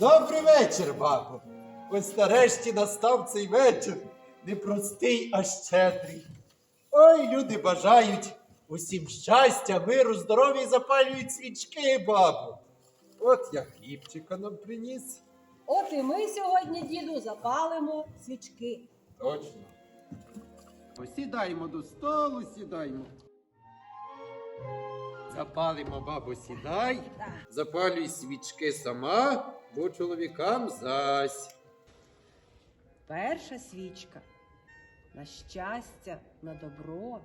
Добрий вечір, бабо. Ось нарешті настав цей вечір непростий, а щедрий. Ой, люди бажають усім щастя, миру, здоров'я і запалюють свічки, бабо. От я хлібчика нам приніс. От і ми сьогодні, діду, запалимо свічки. Точно. Сідаємо до столу, сідаємо. Запалимо, бабу, сідай. Запалюй свічки сама, бо чоловікам зась. Перша свічка на щастя, на добро,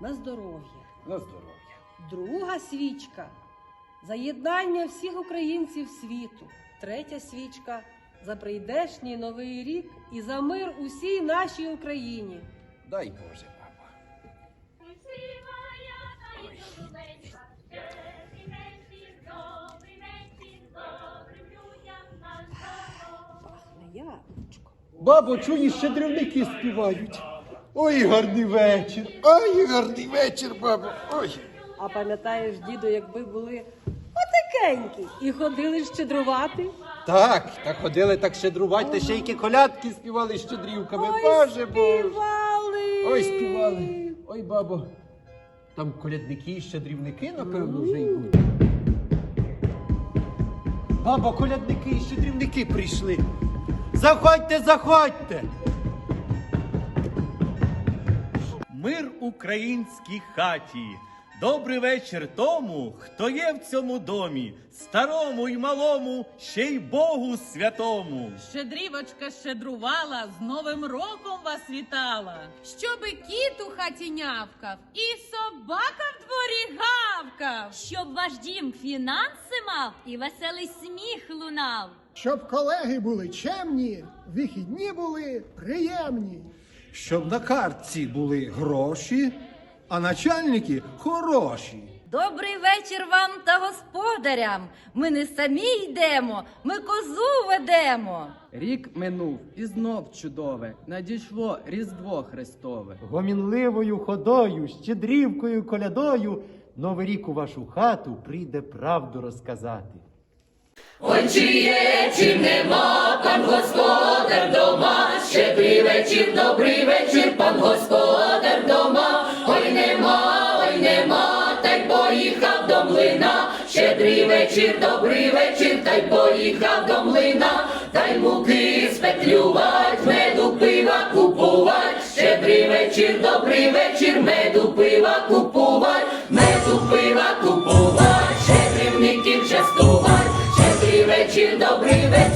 на здоров'я. На здоров'я. Друга свічка за єднання всіх українців світу. Третя свічка за прийдешній новий рік і за мир усій нашій Україні. Дай Боже, яблучко. Бабо, чуєш, щедрівники співають. Ой, гарний вечір. Ой, гарний вечір, бабо. Ой. А пам'ятаєш, діду, якби були отакенькі і ходили щедрувати? Так, так ходили, так щедрувати, та ще які колядки співали щедрівками. Боже Боже. співали! Ой, співали. Ой, бабо. Там колядники і щедрівники, напевно, вже йдуть. Бабо, колядники і щедрівники прийшли. Заходьте, заходьте. Мир українській хаті. Добрий вечір тому, хто є в цьому домі, старому й малому, ще й Богу святому. Щедрівочка щедрувала, з Новим роком вас вітала. Щоби кіт у хаті нявкав, і собака в дворі гавкав. Щоб ваш дім фінанси мав і веселий сміх лунав. Щоб колеги були чемні, вихідні були приємні. щоб на картці були гроші, а начальники хороші. Добрий вечір вам та господарям. Ми не самі йдемо, ми козу ведемо. Рік минув, і знов чудове, надійшло Різдво Христове. Гомінливою ходою, щедрівкою, колядою, Новий рік у вашу хату прийде правду розказати. Ой, чиє чи нема, пан господар дома, щедрий вечір, добрий вечір, пан господар дома, ой нема, ой нема, та й поїхав до млина, щедрий вечір, добрий вечір, та й поїхав до млина, та й муки спеклювать, меду пива купувать, щедрий вечір, добрий вечір, меду пива купувать.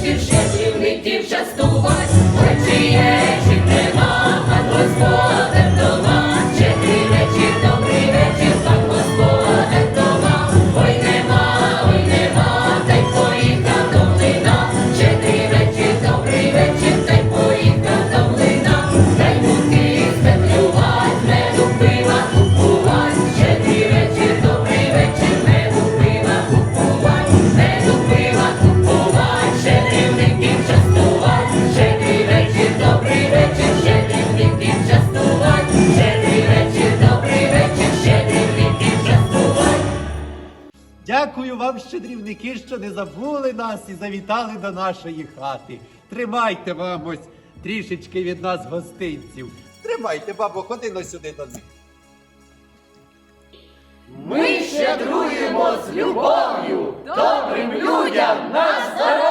дівчат, рівників частувати. Дякую вам, щедрівники, що не забули нас і завітали до нашої хати. Тримайте вам ось трішечки від нас гостинців. Тримайте, бабо, ходи но сюди до них. Ми щедруємо з любов'ю добрим людям на здоров'я!